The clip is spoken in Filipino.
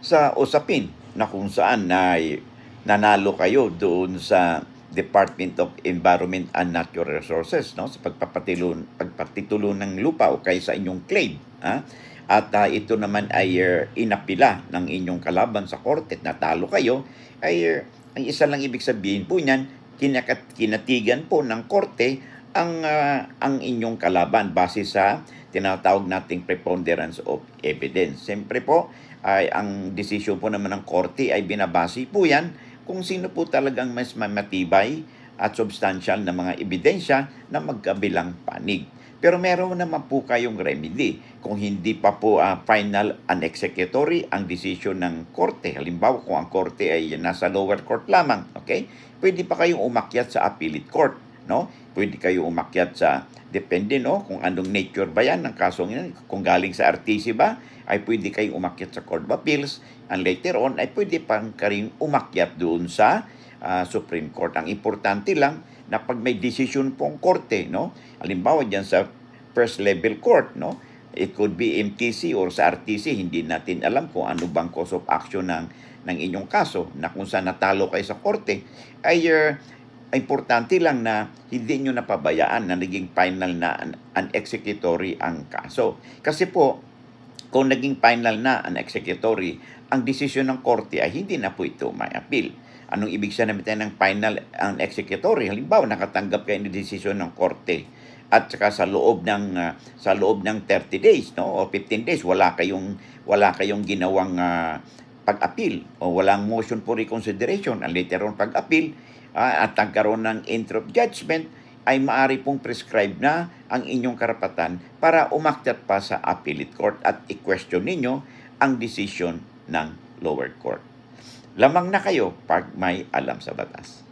sa usapin na kung saan ay nanalo kayo doon sa Department of Environment and Natural Resources no sa pagpapatilo pagpatitulo ng lupa o kaya sa inyong claim ha? at ah, ito naman ay uh, inapila ng inyong kalaban sa korte at natalo kayo ay uh, ang isa lang ibig sabihin po niyan kinakat, kinatigan po ng korte ang ah, ang inyong kalaban base sa tinatawag nating preponderance of evidence. Siyempre po ay ang desisyon po naman ng korte ay binabase po yan kung sino po talagang mas matibay at substantial na mga ebidensya na magkabilang panig. Pero meron naman po kayong remedy kung hindi pa po ah, final and executory ang desisyon ng korte. Halimbawa kung ang korte ay nasa lower court lamang, okay? Pwede pa kayong umakyat sa appellate court, no? Pwede kayo umakyat sa depende no kung anong nature ba yan ng kasong yan. Kung galing sa RTC ba, ay pwede kayong umakyat sa Court of Appeals and later on ay pwede pang karing umakyat doon sa ah, Supreme Court. Ang importante lang na pag may decision pong korte, no? Halimbawa diyan sa first level court, no? It could be MTC or sa RTC, hindi natin alam kung ano bang cause of action ng ng inyong kaso na kung saan natalo kayo sa korte ay uh, importante lang na hindi nyo napabayaan na naging final na an, executory ang kaso. Kasi po, kung naging final na an executory, ang desisyon ng korte ay hindi na po ito may appeal. Anong ibig sabihin ng final ang executory? Halimbawa, nakatanggap kayo ng desisyon ng korte at saka sa loob ng ah, sa loob ng 30 days no o 15 days wala kayong wala kayong ginawang ah, pag-appeal o walang motion for reconsideration and later on pag-appeal at nagkaroon ng entry of judgment ay maari pong prescribe na ang inyong karapatan para umakyat pa sa appellate court at i-question ninyo ang decision ng lower court. Lamang na kayo pag may alam sa batas.